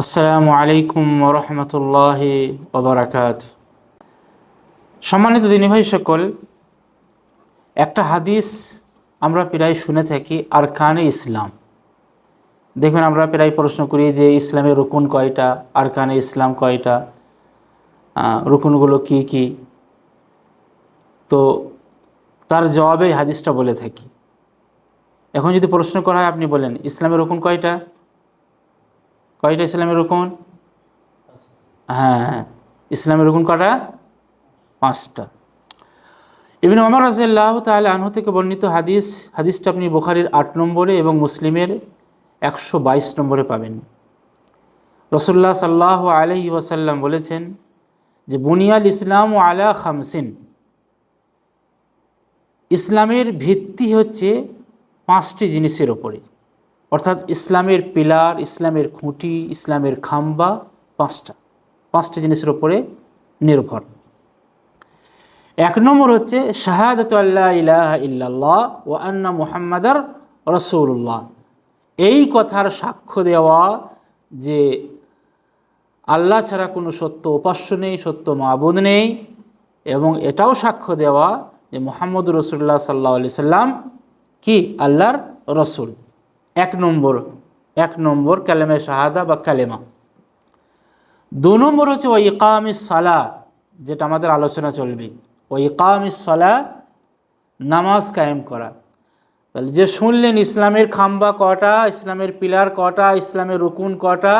আসসালামু আলাইকুম রহমতুল্লাহ ওবরাকাত। সম্মানিত দিনী ভাই সকল, একটা হাদিস আমরা প্রায় শুনে থাকি আর কানে ইসলাম। দেখবেন আমরা প্রায় প্রশ্ন করি যে ইসলামের রুকুন কয়টা আর কানে ইসলাম কয়টা রুকুনগুলো কি কি? তো তার জবাবে হাদিসটা বলে থাকি। এখন যদি প্রশ্ন করা হয়, আপনি বলেন, ইসলামের রুকুন কয়টা? কয়টা ইসলামের রুকুন? হ্যাঁ হ্যাঁ। ইসলামের রুকুন কটা পাঁচটা। ইবিন ওমর রাজিয়াল্লাহ তাহলে আনহু থেকে বর্ণিত হাদিস, হাদিসটা আপনি বুখারির আট নম্বরে এবং মুসলিমের একশো বাইশ নম্বরে পাবেন। রসুল্লাহ সাল্লাহ আলহি ওয়াসাল্লাম বলেছেন যে, বুনিয়াল ইসলাম ও আলা খামসিন। ইসলামের ভিত্তি হচ্ছে পাঁচটি জিনিসের ওপরে। অর্থাৎ ইসলামের পিলার, ইসলামের খুঁটি, ইসলামের খাম্বা, পাঁচটা। পাঁচটা জিনিসের ওপরে নির্ভর। এক নম্বর হচ্ছে, শাহাদত আল্লাহ ইলাহা ইল্লাল্লাহ ও আন্না মুহাম্মাদার রসুল্লাহ এই কথার সাক্ষ্য দেওয়া যে আল্লাহ ছাড়া কোনো সত্য উপাস্য নেই, সত্য মাবুদ নেই, এবং এটাও সাক্ষ্য দেওয়া যে মোহাম্মদ রসুল্লাহ সাল্লাহ আলি সাল্লাম কি? আল্লাহর রসুল। এক নম্বর এক নম্বর কালেমে শাহাদা বা কালেমা। দু নম্বর হচ্ছে ওই ইকামি সালা যেটা আমাদের আলোচনা চলবে। ওই ইকামি সালা নামাজ কায়েম করা। তাহলে যে শুনলেন, ইসলামের খাম্বা কটা, ইসলামের পিলার কটা, ইসলামের রুকুন কটা?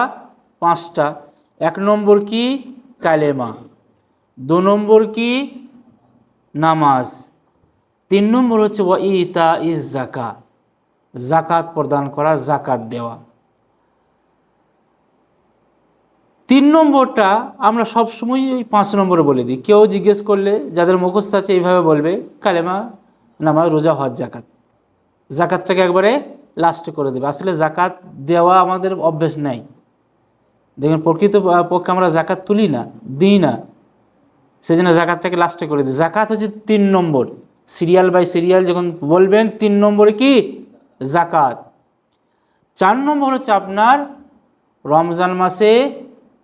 পাঁচটা। এক নম্বর কি? কালেমা। দু নম্বর কি? নামাজ। তিন নম্বর হচ্ছে, ওয়া ইতা ইজ জাকা জাকাত প্রদান করা, জাকাত দেওয়া। তিন নম্বরটা আমরা সবসময় এই পাঁচ নম্বরে বলে দিই। কেউ জিজ্ঞেস করলে, যাদের মুখস্থ আছে এইভাবে বলবে, কালেমা নামা, রোজা, হজ, জাকাত। জাকাতটাকে একবারে লাস্টে করে দেবে। আসলে জাকাত দেওয়া আমাদের অভ্যেস নাই। দেখবেন প্রকৃত পক্ষে আমরা জাকাত তুলি না, দিই না। সেই জন্য জাকাতটাকে লাস্টে করে দিই। জাকাত হচ্ছে তিন নম্বর। সিরিয়াল বাই সিরিয়াল যখন বলবেন, তিন নম্বরে কি? জাকাত চার নম্বর হচ্ছে আপনার রমজান মাসে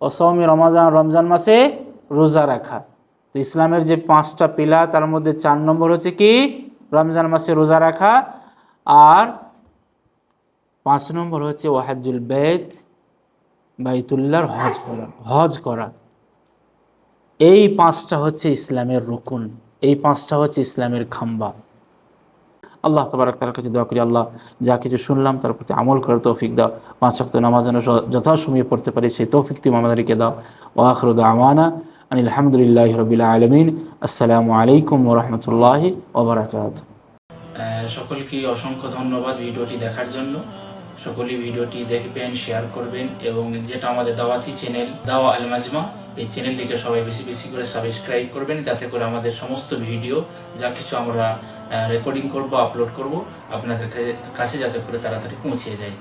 অসৌমি রমজান রমজান মাসে রোজা রাখা। তো ইসলামের যে পাঁচটা পিলা, তার মধ্যে চার নম্বর হচ্ছে কি? রমজান মাসে রোজা রাখা। আর পাঁচ নম্বর হচ্ছে ওয়াহাজুল বেদ বাইতুল্লাহর হজ করা হজ করা। এই পাঁচটা হচ্ছে ইসলামের রুকুন, এই পাঁচটা হচ্ছে ইসলামের খাম্বা। আল্লাহ তবরাক তার কাছে দোয়া করি, আল্লাহ যা কিছু শুনলাম তার প্রতি আমল করার তৌফিক দাও। পাঁচ শক্ত নামাজ যেন যথাসময়ে পড়তে পারি, সেই তৌফিক তুমি আমাদেরকে দাও। ও আখরুদ আমানা আনিল আলহামদুলিল্লাহ রবিল আলমিন। আসসালামু আলাইকুম ওরহমতুল্লাহি ওবরাকাত সকলকে অসংখ্য ধন্যবাদ ভিডিওটি দেখার জন্য। সকলেই ভিডিওটি দেখবেন, শেয়ার করবেন এবং যেটা আমাদের দাওয়াতি চ্যানেল দাওয়া আল মাজমা, এই চ্যানেলটিকে সবাই বেশি বেশি করে সাবস্ক্রাইব করবেন, যাতে করে আমাদের সমস্ত ভিডিও, যা কিছু আমরা রেকর্ডিং করব আপলোড করব আপনাদের কাছে যাতে করে তাড়াতাড়ি পৌঁছে যায়।